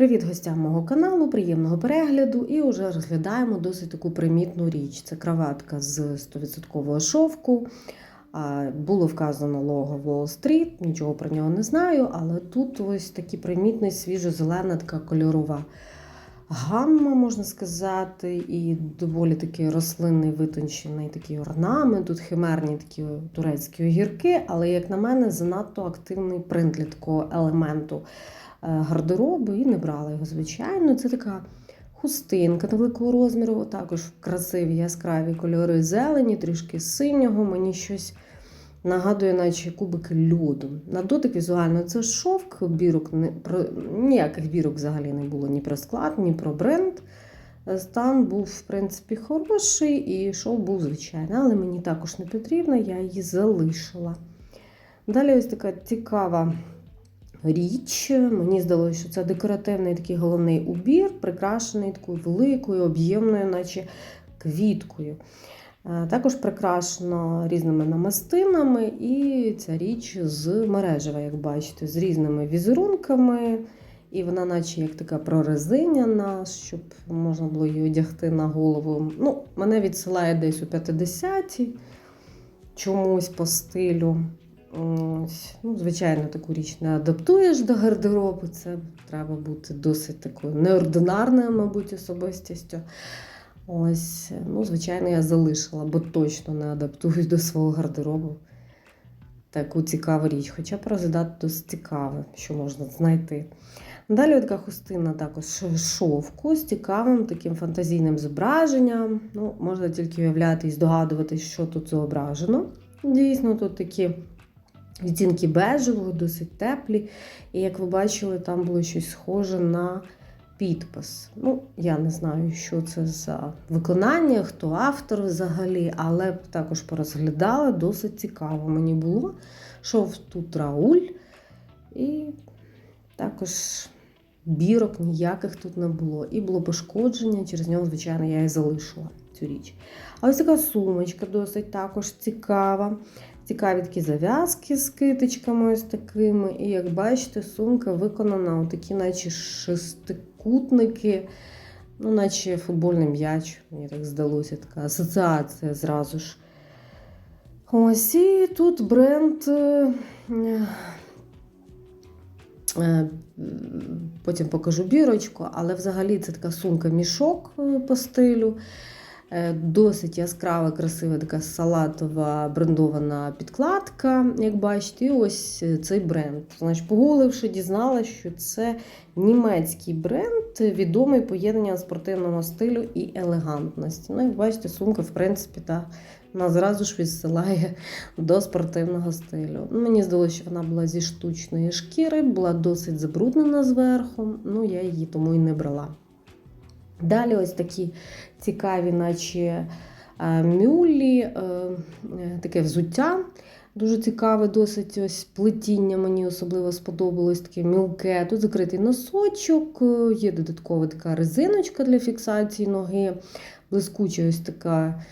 Привіт гостям мого каналу, приємного перегляду. І вже розглядаємо досить таку примітну річ. Це краватка з 100% шовку. Було вказано лого Wall Street, нічого про нього не знаю, але тут ось такий примітний свіжо-зелена така кольорова гамма, можна сказати, і доволі такий рослинний витончений такий орнамент. Тут химерні такі турецькі огірки, але, як на мене, занадто активний принт для такого елементу е, гардеробу і не брала його, звичайно. Це така хустинка невеликого розміру, також красиві яскраві кольори зелені, трішки синього. Мені щось нагадує, наче кубики льоду. На дотик візуально це шовк, бірок не про ніяких бірок взагалі не було ні про склад, ні про бренд. Стан був, в принципі, хороший, і шов був звичайний, але мені також не потрібно, я її залишила. Далі ось така цікава річ. Мені здалося, що це декоративний такий головний убір, прикрашений такою великою, об'ємною, наче квіткою. Е, Також прикрашено різними намистинами, і ця річ з мережева, як бачите, з різними візерунками. І вона, наче як така прорезиняна, щоб можна було її одягти на голову. Ну, Мене відсилає десь у 50-ті, чомусь по стилю. Ось. Ну, Звичайно, таку річ не адаптуєш до гардеробу. Це треба бути досить такою неординарною, мабуть, особистістю. Ось, ну, звичайно, я залишила, бо точно не адаптуюсь до свого гардеробу. Таку цікаву річ. Хоча розглядати досить цікаве, що можна знайти. Далі така хустина також шовку з цікавим таким фантазійним зображенням. Ну, Можна тільки уявляти і здогадуватись, що тут зображено. Дійсно, тут такі відтінки бежевого, досить теплі. І як ви бачили, там було щось схоже на підпис. Ну, я не знаю, що це за виконання, хто автор взагалі, але також порозглядала, досить цікаво мені було. Шов тут Рауль, і також бірок ніяких тут не було. І було пошкодження, через нього, звичайно, я і залишила цю річ. А ось така сумочка досить також цікава. Цікаві такі зав'язки з китичками ось такими. І як бачите, сумка виконана у такі, наче шестикутники, ну, наче футбольний м'яч, мені так здалося, така асоціація зразу ж. Ось і тут бренд. Потім покажу бірочку, але взагалі це така сумка-мішок по стилю. Досить яскрава, красива така салатова брендована підкладка, як бачите, і ось цей бренд. Значить, Погуливши, дізналася, що це німецький бренд, відомий поєднанням спортивного стилю і елегантності. Ну, як бачите, сумка, в принципі, та, вона зразу ж відсилає до спортивного стилю. Ну, Мені здалося, що вона була зі штучної шкіри, була досить забруднена зверху, ну я її тому і не брала. Далі ось такі цікаві, наче мюлі, таке взуття. Дуже цікаве, досить ось плетіння. Мені особливо сподобалось таке мілке. Тут закритий носочок, є додаткова така резиночка для фіксації ноги, блискуча ось така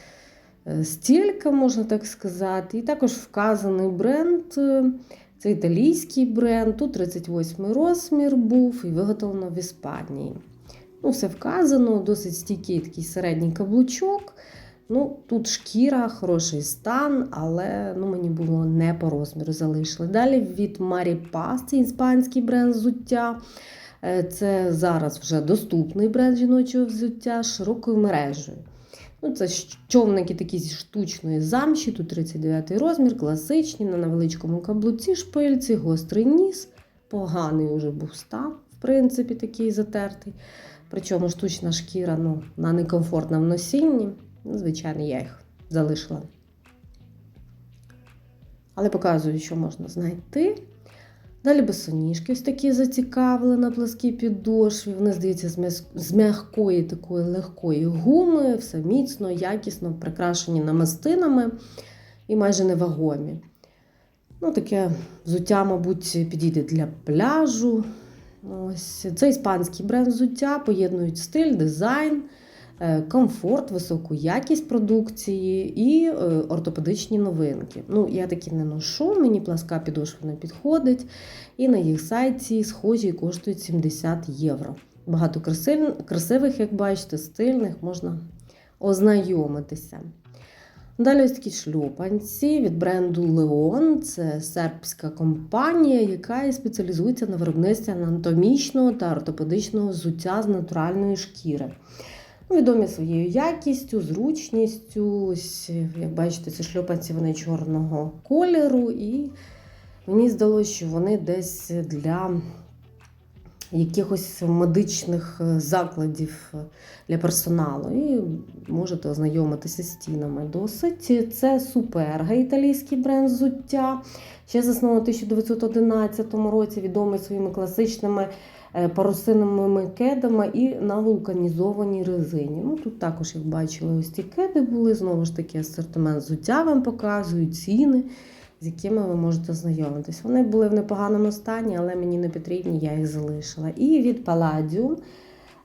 стілька, можна так сказати. І також вказаний бренд. Це італійський бренд. Тут 38 розмір був і виготовлено в Іспанії. Ну, Все вказано, досить стійкий такий середній каблучок. Ну, Тут шкіра, хороший стан, але ну, мені було не по розміру залишили. Далі від Maripaz, це іспанський бренд взуття. Це зараз вже доступний бренд жіночого взуття широкою мережею. Ну, Це човники такі зі штучної замші, тут 39 розмір, класичні, на невеличкому каблуці, шпильці, гострий ніс. Поганий уже був стан, в принципі, такий затертий. Причому штучна шкіра ну, вона некомфортна в носінні. Ну, Звичайно, я їх залишила. Але показую, що можна знайти. Далі босоніжки ось такі зацікавили на пласкій підошві. Вони, здається, з м'якої такої легкої гуми, все міцно, якісно, прикрашені намистинами і майже невагомі. Ну, Таке взуття, мабуть, підійде для пляжу. Ось Це іспанський бренд взуття, поєднують стиль, дизайн. е, комфорт, високу якість продукції і е, ортопедичні новинки. Ну, я такі не ношу, мені пласка підошва не підходить. І на їх сайті схожі коштують 70 євро. Багато красив- красивих, як бачите, стильних можна ознайомитися. Далі ось такі шльопанці від бренду Leon. Це сербська компанія, яка спеціалізується на виробництві анатомічного та ортопедичного взуття з натуральної шкіри. Ну, Відомі своєю якістю, зручністю. Ось, як бачите, ці шльопанці вони чорного кольору, і мені здалося, що вони десь для якихось медичних е, закладів е, для персоналу. І можете ознайомитися з стінами досить. Це Суперга, італійський бренд взуття. Ще заснований у 1911 році, відомий своїми класичними е, парусинними кедами і на вулканізованій резині. Ну, тут також, як бачили, ось ці кеди були. Знову ж таки, асортимент взуття вам показують, ціни, з якими ви можете знайомитись. Вони були в непоганому стані, але мені не потрібні, я їх залишила. І від Palladium.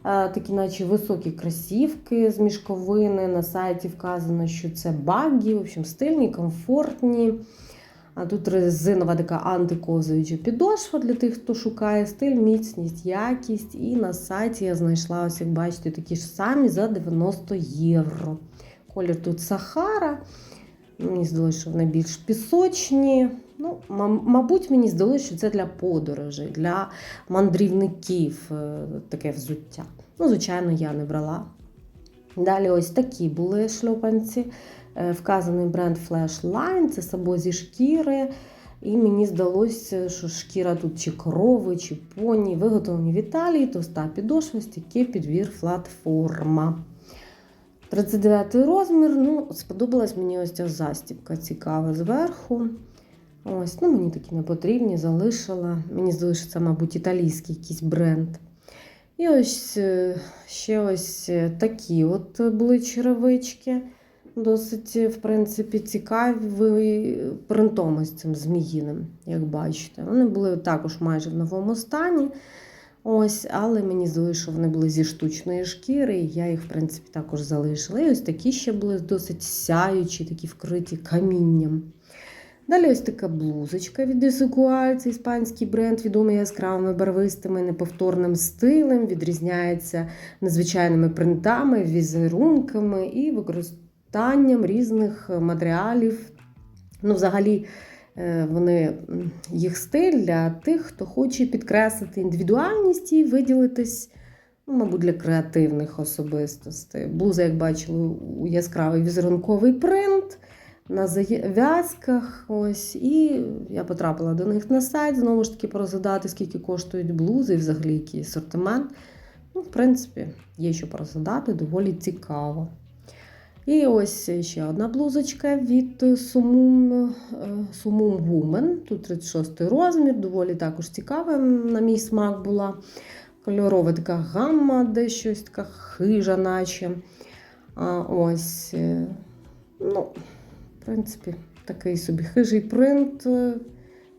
е, Такі, наче високі кросівки з мішковини. На сайті вказано, що це багі, в общем, стильні, комфортні. А тут резинова така антиковзуюча підошва для тих, хто шукає стиль, міцність, якість. І на сайті я знайшла, ось як бачите, такі ж самі за 90 євро. Колір тут Сахара. Мені здалося, що вони більш пісочні. Ну, мабуть, мені здалося, що це для подорожей, для мандрівників е, таке взуття. Ну, звичайно, я не брала. Далі ось такі були шльопанці. Е, Вказаний бренд Flashline, це сабо зі шкіри. І мені здалося, що шкіра тут чи корови, чи поні, виготовлені в Італії, товста підошва, стійкий підвір платформа. 39 розмір. Ну, сподобалась мені ось ця застібка цікава зверху. Ось, ну мені такі не потрібні, залишила. Мені це, мабуть, італійський якийсь бренд. І ось е, ще ось е, такі от були черевички. Досить, в принципі, цікаві принтом із цим зміїним, як бачите. Вони були також майже в новому стані. Ось, але мені здалося, що вони були зі штучної шкіри, і я їх, в принципі, також залишила. І ось такі ще були досить сяючі, такі вкриті камінням. Далі ось така блузочка від Desigual, це іспанський бренд, відомий яскравими барвистими, неповторним стилем, відрізняється незвичайними принтами, візерунками і використанням різних матеріалів. Ну, взагалі, вони їх стиль для тих, хто хоче підкреслити індивідуальність і виділитись, ну, мабуть, для креативних особистостей. Блуза, як бачили, у яскравий візерунковий принт на зав'язках. Ось, і я потрапила до них на сайт, знову ж таки, порозглядати, скільки коштують блузи взагалі який асортимент. Ну, в принципі, є що порозглядати, доволі цікаво. І ось ще одна блузочка від Sumum, е, Woman. Тут 36 розмір, доволі також цікава, на мій смак була. Кольорова така гамма, де щось така хижа, наче. А, ось, е, ну, в принципі, такий собі хижий принт е,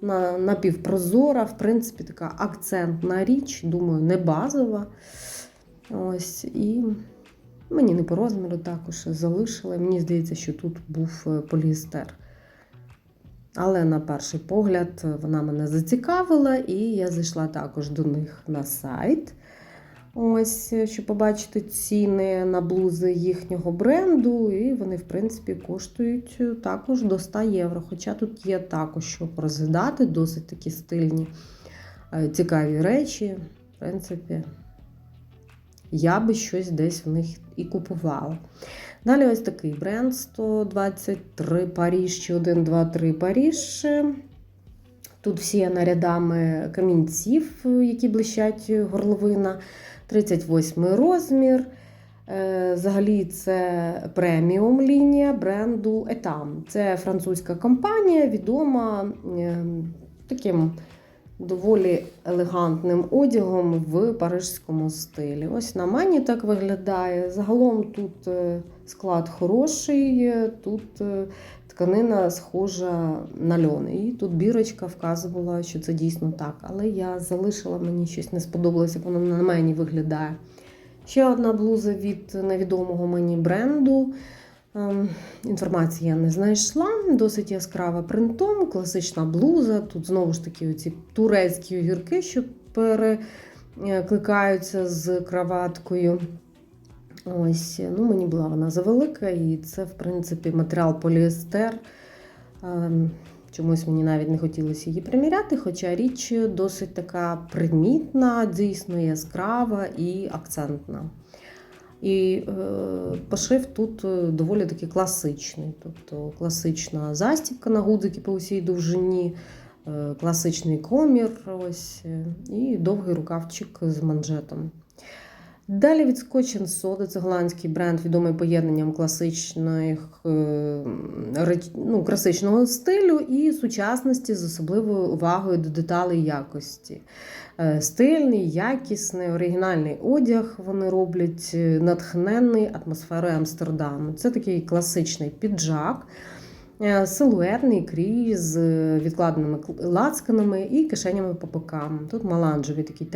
на, напівпрозора, в принципі, така акцентна річ, думаю, не базова. Ось, і мені не по розміру також залишили. Мені здається, що тут був е, поліестер. Але на перший погляд е, вона мене зацікавила, і я зайшла також до них на сайт. Ось, е, щоб побачити ціни на блузи їхнього бренду, і вони, в принципі, коштують також до 100 євро. Хоча тут є також що розглядати, досить такі стильні, цікаві речі. В принципі, я би щось десь в них і купувала. Далі ось такий бренд 123 Паріж чи 123 Паріж. Тут всі нарядами камінців, які блищать горловина. 38 розмір. Е, Взагалі, це преміум лінія бренду Etam. Це французька компанія, відома е, таким доволі елегантним одягом в парижському стилі. Ось на мені так виглядає. Загалом тут е, склад хороший, е, тут е, тканина схожа на льон. І тут бірочка вказувала, що це дійсно так. Але я залишила, мені щось не сподобалося, воно на мені виглядає. Ще одна блуза від невідомого мені бренду. Ем, Інформації я не знайшла. Досить яскрава принтом, класична блуза. Тут знову ж таки оці турецькі огірки, що перекликаються з краваткою. Ось, ну мені була вона завелика, і це, в принципі, матеріал поліестер. Ем, Чомусь мені навіть не хотілося її приміряти, хоча річ досить така примітна, дійсно яскрава і акцентна. І е, пошив тут е, доволі таки класичний. Тобто класична застібка на гудзики по усій довжині, е, класичний комір ось, і довгий рукавчик з манжетом. Далі від Scotch це голландський бренд, відомий поєднанням класичних, е, ну, класичного стилю і сучасності з особливою увагою до деталей якості. Е, Стильний, якісний, оригінальний одяг вони роблять, е, натхненний атмосферою Амстердаму. Це такий класичний піджак, силуетний крій з відкладеними кл- лацканами і кишенями по бокам. Тут маланжевий такий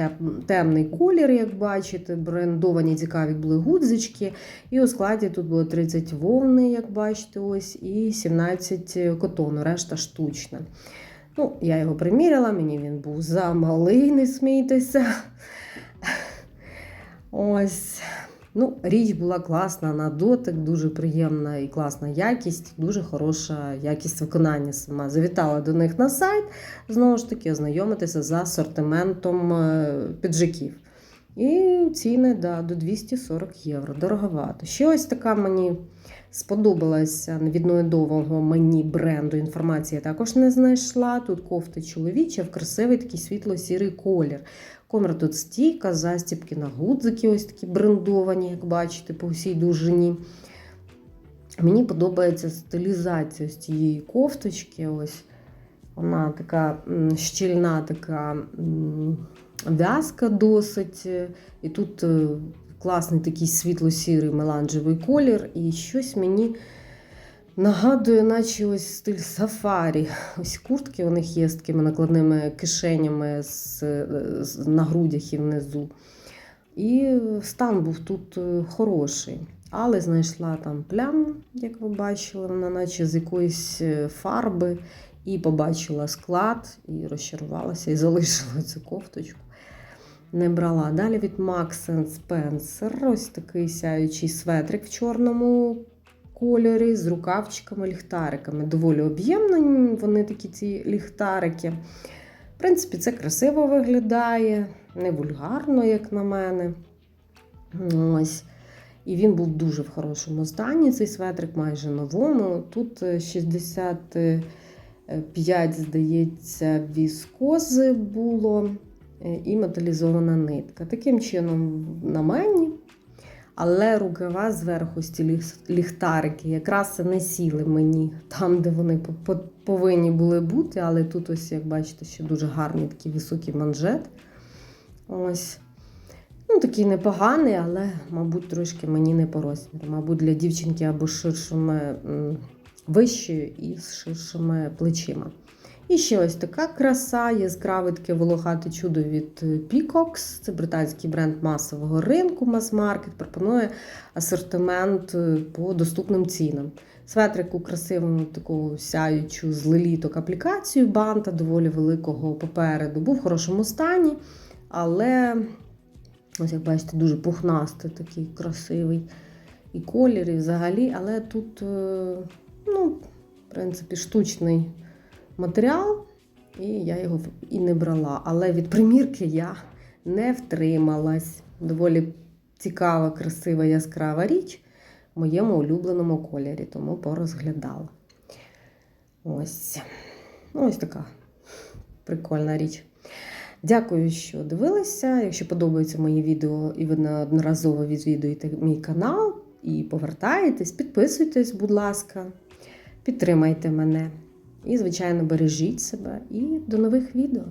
темний колір, як бачите, брендовані цікаві були гудзички. І у складі тут було 30 вовни, як бачите, ось, і 17 котону, решта штучна. Ну, я його приміряла, мені він був замалий, не смійтеся. Ось. Ну, річ була класна на дотик, дуже приємна і класна якість, дуже хороша якість виконання сама. Завітала до них на сайт, знову ж таки, ознайомитися з асортиментом е, піджаків. І ціни да, до 240 євро. Дороговато. Ще ось така мені сподобалася від нового мені бренду. Інформації також не знайшла. Тут кофта чоловіча в красивий такий світло-сірий колір. Комір тут стійка, застібки на гудзики, ось такі брендовані, як бачите, по всій довжині. Мені подобається стилізація з цієї кофточки. Ось вона така щільна, така в'язка досить. І тут е, класний такий світло-сірий меланжевий колір. І щось мені нагадує, наче ось стиль сафарі. Ось куртки у них є з такими накладними кишенями з, з, на грудях і внизу. І стан був тут е, хороший. Але знайшла там пляму, як ви бачили, вона наче з якоїсь е, фарби. І побачила склад, і розчарувалася, і залишила цю кофточку. Не брала. Далі від Max Spencer ось такий сяючий светрик в чорному кольорі з рукавчиками, ліхтариками. Доволі об'ємні вони такі ці ліхтарики. В принципі, це красиво виглядає, не вульгарно, як на мене. Ось. І він був дуже в хорошому стані. Цей светрик майже новому. Тут 65, здається, віскози було е, і металізована нитка. Таким чином, на мені. Але рукава зверху ці ліхтарики якраз не сіли мені там, де вони по- по- повинні були бути. Але тут, ось, як бачите, ще дуже гарний такий високий манжет. Ось. Ну, такий непоганий, але, мабуть, трошки мені не по розміру. Мабуть, для дівчинки або ширшими вищою і з ширшими плечима. І ще ось така краса, яскраве таке волохате чудо від Peacox. Це британський бренд масового ринку, мас-маркет, пропонує асортимент е, по доступним цінам. Светрик у красивому таку сяючу з леліток аплікацію банта, доволі великого попереду. Був в хорошому стані, але ось як бачите, дуже пухнастий, такий красивий і колір, і взагалі, але тут, е, ну, в принципі, штучний матеріал, і я його і не брала. Але від примірки я не втрималась. Доволі цікава, красива, яскрава річ в моєму улюбленому кольорі, тому порозглядала. Ось. Ну, ось така прикольна річ. Дякую, що дивилися. Якщо подобаються мої відео і ви неодноразово відвідуєте мій канал і повертаєтесь, підписуйтесь, будь ласка, підтримайте мене. І, звичайно, бережіть себе і до нових відео.